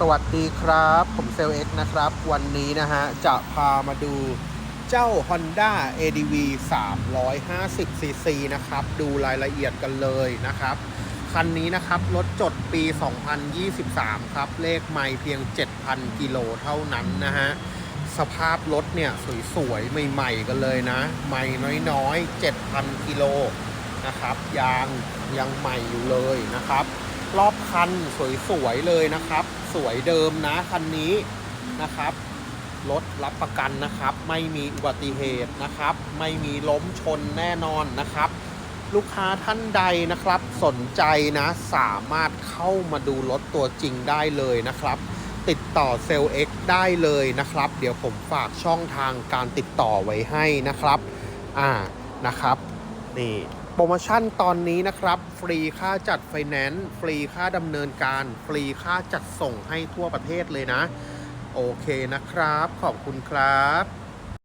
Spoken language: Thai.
สวัสดีครับ ผมเซลเอ็กนะครับ วันนี้นะฮะ จะพามาดูเจ้า Honda ADV 350cc นะครับ ดูรายละเอียดกันเลยนะครับ คันนี้นะครับ รถจดปี 2023 ครับ เลขไม่เพียง 7,000 กิโลเท่านั้นนะฮะ สภาพรถเนี่ย สวยๆ ใหม่ๆ กันเลยนะ ไม่น้อยๆ 7,000 กิโลนะครับ ยางยังใหม่อยู่เลยนะครับ รอบคันสวยๆ เลยนะครับ สวยเดิมนะคันนี้นะครับรถรับประกันนะครับ ไม่มีอุบัติเหตุนะครับ ไม่มีล้มชนแน่นอนนะครับ ลูกค้าท่านใดนะครับ สนใจนะสามารถเข้ามาดูรถตัวจริงได้เลยนะครับ ติดต่อเซลล์ X ได้เลยนะครับ เดี๋ยวผมฝากช่องทางการติดต่อไว้ให้นะครับ อ่านะครับ นี่โปรโมชั่นตอนนี้นะครับ ฟรีค่าจัดไฟแนนซ์ฟรีค่าดำเนินการ ฟรีค่าจัดส่งให้ทั่วประเทศเลยนะ โอเคนะครับ ขอบคุณครับ